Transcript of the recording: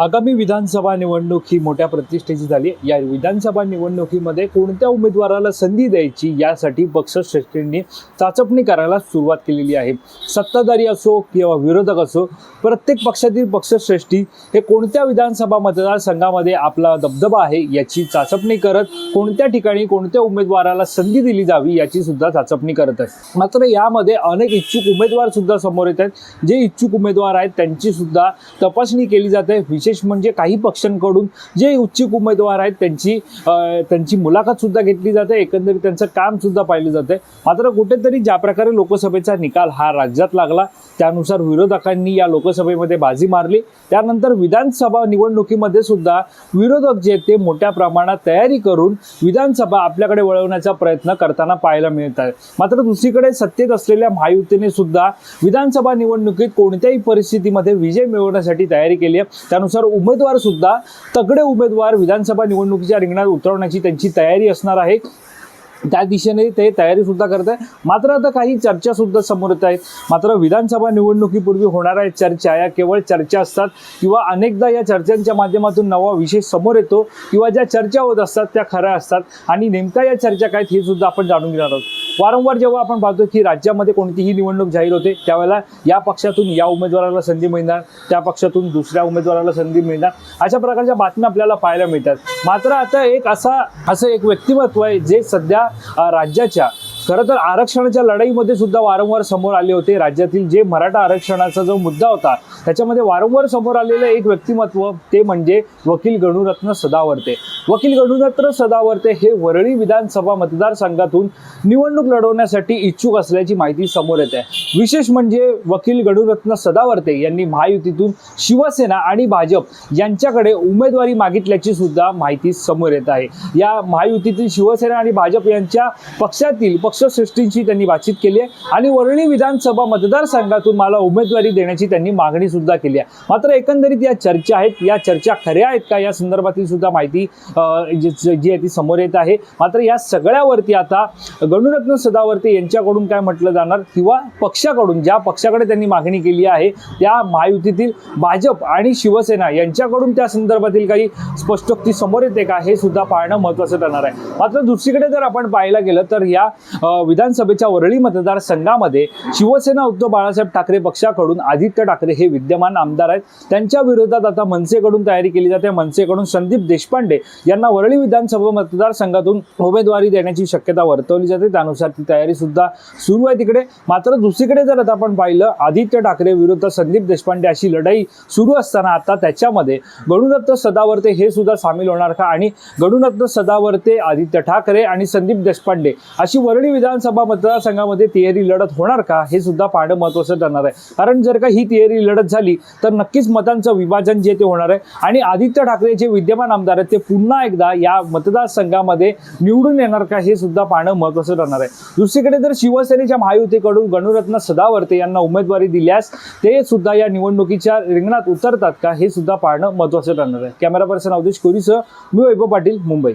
आगामी विधानसभा निवडणूक ही मोठ्या प्रतिष्ठेची झाली या विधानसभा निवडणुकीमध्ये कोणत्या उमेदवाराला संधी द्यायची यासाठी पक्षश्रेष्ठींनी चाचपणी करायला सुरुवात केलेली आहे. सत्ताधारी असो किंवा विरोधक असो प्रत्येक पक्षातील पक्षश्रेष्ठी हे कोणत्या विधानसभा मतदारसंघामध्ये आपला दबदबा आहे याची चाचपणी करत कोणत्या ठिकाणी कोणत्या उमेदवाराला संधी दिली जावी याची सुद्धा चाचपणी करत आहे मात्र यामध्ये अनेक इच्छुक उमेदवार सुद्धा समोर येत आहेत. जे इच्छुक उमेदवार आहेत त्यांची सुद्धा तपासणी केली जाते. विशेष म्हणजे काही पक्षांकडून जे उच्चिक उमेदवार आहेत त्यांची त्यांची मुलाखत सुद्धा घेतली जाते एकंदरीत त्यांचं काम सुद्धा पाहिलं जाते. मात्र कुठेतरी ज्या प्रकारे लोकसभेचा निकाल हा राज्यात लागला त्यानुसार विरोधकांनी या लोकसभेमध्ये बाजी मारली. त्यानंतर विधानसभा निवडणुकीमध्ये सुद्धा विरोधक जे ते मोठ्या प्रमाणात तयारी करून विधानसभा आपल्याकडे वळवण्याचा प्रयत्न करताना पाहायला मिळत आहे. मात्र दुसरीकडे सत्तेत असलेल्या महायुतीने सुद्धा विधानसभा निवडणुकीत कोणत्याही परिस्थितीमध्ये विजय मिळवण्यासाठी तयारी केली आहे. त्यानुसार उमेदवार सुद्धा तगडे उमेदवार विधानसभा निवडणुकीच्या रिंगणात उतरवण्याची त्यांची तयारी असणार आहे. त्या दिशेने ते तयारी सुद्धा करत आहे. मात्र आता काही चर्चा सुद्धा समोर येत आहेत. मात्र विधानसभा निवडणुकीपूर्वी होणाऱ्या चर्चा या केवळ चर्चा असतात किंवा अनेकदा या चर्चांच्या माध्यमातून नवा विषय समोर येतो किंवा ज्या चर्चा होत असतात त्या खऱ्या असतात आणि नेमक्या या चर्चा काय आहेत हे सुद्धा आपण जाणून घेणार आहोत. वारंवार जेव्हा आपण पाहतो की राज्यामध्ये कोणतीही निवडणूक जाहीर होते त्यावेळेला या पक्षातून या उमेदवाराला संधी मिळणार त्या पक्षातून दुसऱ्या उमेदवाराला संधी मिळणार. अशा प्रकारच्या बातम्या आपल्याला पाहायला मिळतात. मात्र आता एक असा असं एक व्यक्तिमत्व आहे जे सध्या राज्याच्या खरं तर आरक्षणाच्या लढाईमध्ये सुद्धा वारंवार समोर आले होते. राज्यातील जे मराठा आरक्षणाचा जो मुद्दा होता त्याच्यामध्ये वारंवार समोर आलेलं एक व्यक्तिमत्व ते म्हणजे वकील गणुरत्न सदावर्ते. वकील गणुरत्न सदावर्ते हे वरळी विधानसभा मतदारसंघातून निवडणूक लढवण्यासाठी इच्छुक असल्याची माहिती समोर येते. विशेष म्हणजे वकील गणुरत्न सदावर्ते यांनी महायुतीतून शिवसेना आणि भाजप यांच्याकडे उमेदवारी मागितल्याची सुद्धा माहिती समोर येत आहे. या महायुतीतील शिवसेना आणि भाजप यांच्या पक्षातील पक्षश्रेष्ठींशी त्यांनी बातचीत केली आहे. आणि वरळी विधानसभा मतदारसंघातून मला उमेदवारी देण्याची त्यांनी मागणी सुद्धा केली आहे. मात्र एकंदरीत या चर्चा आहेत. या चर्चा खऱ्या आहेत का? या संदर्भातील सुद्धा माहिती जी आहे ती समोर येत आहे. मात्र या सगळ्यावरती आता गणुरत्न सदावर्ते यांच्याकडून काय म्हटलं जाणार? किंवा पक्षाकडून ज्या पक्षाकडे त्यांनी मागणी केली आहे त्या महायुतीतील भाजप आणि शिवसेना यांच्याकडून त्या संदर्भातील काही स्पष्टोक्ती समोर येते का? हे सुद्धा पाहणं महत्त्वाचं ठरणार आहे. मात्र दुसरीकडे जर आपण पाहायला गेलं तर या विधानसभेच्या वरळी मतदारसंघामध्ये शिवसेना उद्धव बाळासाहेब ठाकरे पक्षाकडून आदित्य ठाकरे हे विद्यमान आमदार आहेत. त्यांच्या विरोधात आता मनसेकडून तयारी केली जाते. मनसेकडून संदीप देशपांडे यांना वरळी विधानसभा मतदारसंघातून उमेदवारी देण्याची शक्यता वर्तवली जाते. त्यानुसार ती तयारी सुद्धा सुरू आहे तिकडे. मात्र दुसरीकडे जर आता आपण पाहिलं आदित्य ठाकरे विरुद्ध संदीप देशपांडे अशी लढाई सुरू असताना आता त्याच्यामध्ये गणुरत्न सदावर्ते हे सुद्धा सामील होणार का? आणि गणुरत्न सदावर्ते आदित्य ठाकरे आणि संदीप देशपांडे अशी वरळी विधानसभा मतदारसंघामध्ये तिहेरी लढत होणार का? हे सुद्धा पाहणं महत्त्वाचं ठरणार आहे. कारण जर का ही तिहेरी लढत झाली तर नक्कीच मतांचं विभाजन जे ते होणार आहे. आणि आदित्य ठाकरे जे विद्यमान आमदार आहेत ते पुन्हा एकदा या मतदारसंघामध्ये निवडून येणार का हे सुद्धा पाहणं महत्त्वाचं ठरणार आहे. दुसरीकडे जर शिवसेनेच्या महायुतीकडून गणुरत्न सदावर्ते यांना उमेदवारी दिल्यास ते सुद्धा या निवडणुकीच्या रिंगणात उतरतात का हे सुद्धा पाहणं महत्त्वाचं ठरणार आहे. कॅमेरा पर्सन अवधेश कोरीसह मी वैभव पाटील मुंबई.